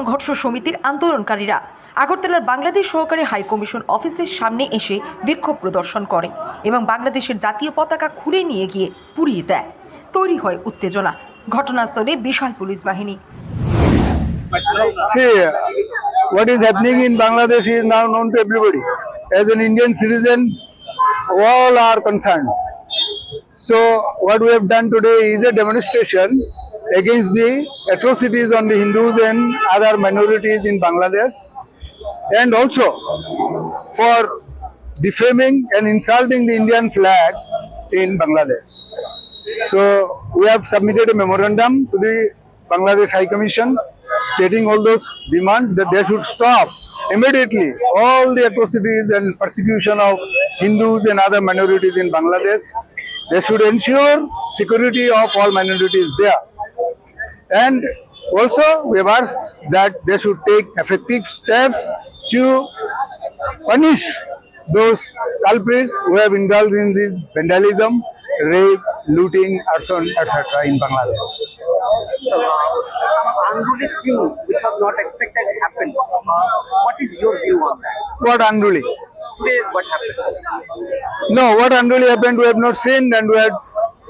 সংঘর্ষ সমিতির আন্দোলনকারীরা আগরতলার বাংলাদেশ সহকারী হাই কমিশন অফিসের সামনে এসে বিক্ষোভ প্রদর্শন করে এবং বাংলাদেশের জাতীয় পতাকা খুলে নিয়ে গিয়ে পুড়িয়ে দেয় তৈরি হয় উত্তেজনা ঘটনাস্থলে বিশাল পুলিশ বাহিনী what is happening in Bangladesh is now known to everybody. As an Indian citizen, all are concerned. So, what we have done today is a demonstration against the atrocities on the Hindus and other minorities in Bangladesh, and also for defaming and insulting the Indian flag in Bangladesh. So we have submitted a memorandum to the Bangladesh High Commission stating all those demands that they should stop immediately all the atrocities and persecution of Hindus and other minorities in Bangladesh. They should ensure security of all minorities there. And also we have asked that they should take effective steps to punish those culprits who have indulged in this vandalism, rape, looting, arson, etc. in Bangladesh. unruly thing which was not expected happened. What is your view on that? What unruly? Today, what happened? No, what unruly happened we have not seen and we had,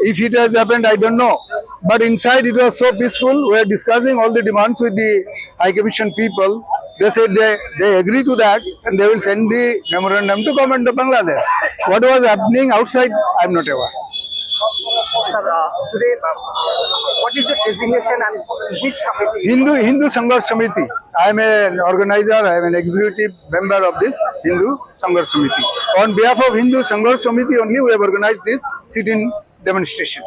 if it has happened I don't know. But inside it was so peaceful, we are discussing all the demands with the High Commission people. They said they, they agree to that and they will send the memorandum to government of Bangladesh. What was happening outside, I am not aware. Sir, uh, today, uh, what is the designation and which committee? Hindu Hindu Sangharsh Samiti. I am an organizer, I am an executive member of this Hindu Sangharsh Samiti. On behalf of Hindu Sangharsh Samiti only, we have organized this sit-in demonstration.